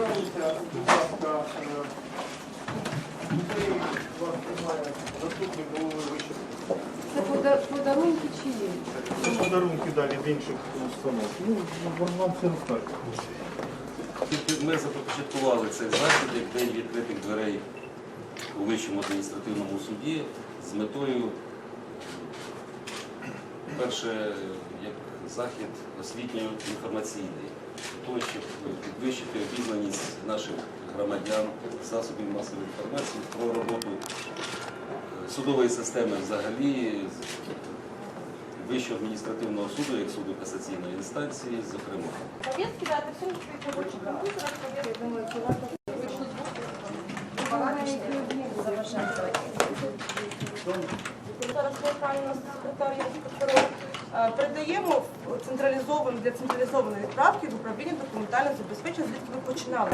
Звертаюся, будь ласка, е, вас приймає заступник голови вищої. Це пода- подарунки чи є? Це подарунки далі від інших установ. Ну, вам все розкажуть. Ми започаткували цей захід як день відкритих дверей у Вищому адміністративному суді з метою, перше, як захід освітньо-інформаційний, для того, щоб підвищити обізнаність наших громадян, засобів масової інформації про роботу е, судової системи взагалі, Вищого адміністративного суду, як суду касаційної інстанції, зокрема. Повестки, Зараз секретар секретарю е, передаємо в централізований для централізованої відправки в управління документального забезпечення, звідки ви починали.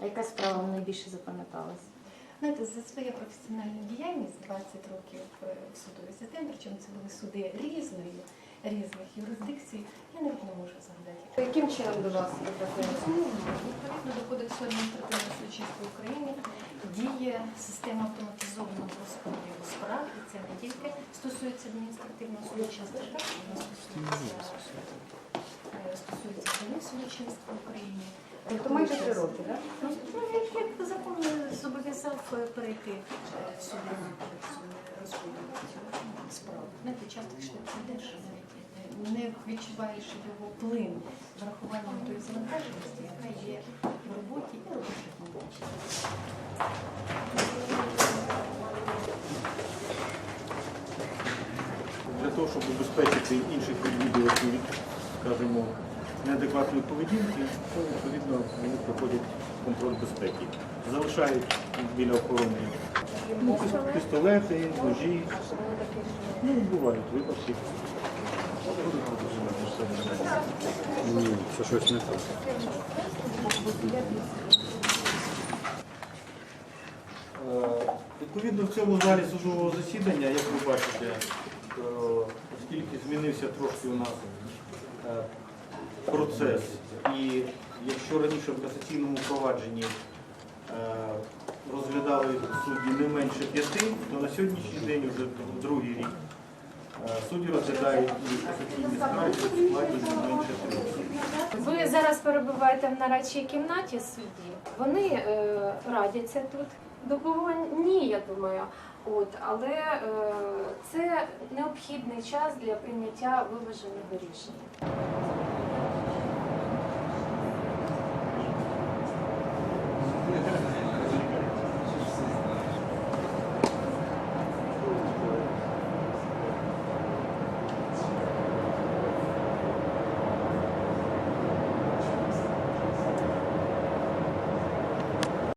А яка справа вам найбільше запам'яталась? Знаєте, за своє професіональну діяльність 20 років е, в судовій системі, причому це були суди різної, різних юрисдикцій, я навіть не можу згадати. Яким чином до вас потрапили? Ну, Відповідно до Кодексу адміністративного судочинства України діє система автоматизованого розподілу справ, і це не тільки стосується адміністративного судочинства, і воно стосується, стосується самих судочинств в Україні. Тобто майже три роки, так? Ну, як, як закон зобов'язав е, перейти е, сюди на цього справ. Знаєте, часто якщо ти йдеш, е, не відчуваєш його плин з врахуванням тої завантаженості, яка є в роботі і робочих моментів. Для того, щоб убезпечити інших відвідувачів від, скажімо, неадекватної поведінки, то відповідно вони проходять контроль безпеки. Залишають біля охорони ну, пістолети, ножі. Ну, бувають випадки. Ні, це щось не так. Е, Відповідно, в цьому залі судового засідання, як ви бачите, е, оскільки змінився трошки у нас процес, і якщо раніше в касаційному провадженні е, розглядали судді не менше п'яти, то на сьогоднішній день вже другий рік е, судді розглядають і касаційні скарги в складі не менше трьох. Ви зараз перебуваєте в нарадчій кімнаті судді. Вони е, радяться тут. До кого ні, я думаю. От, але е, це необхідний час для прийняття виваженого рішення.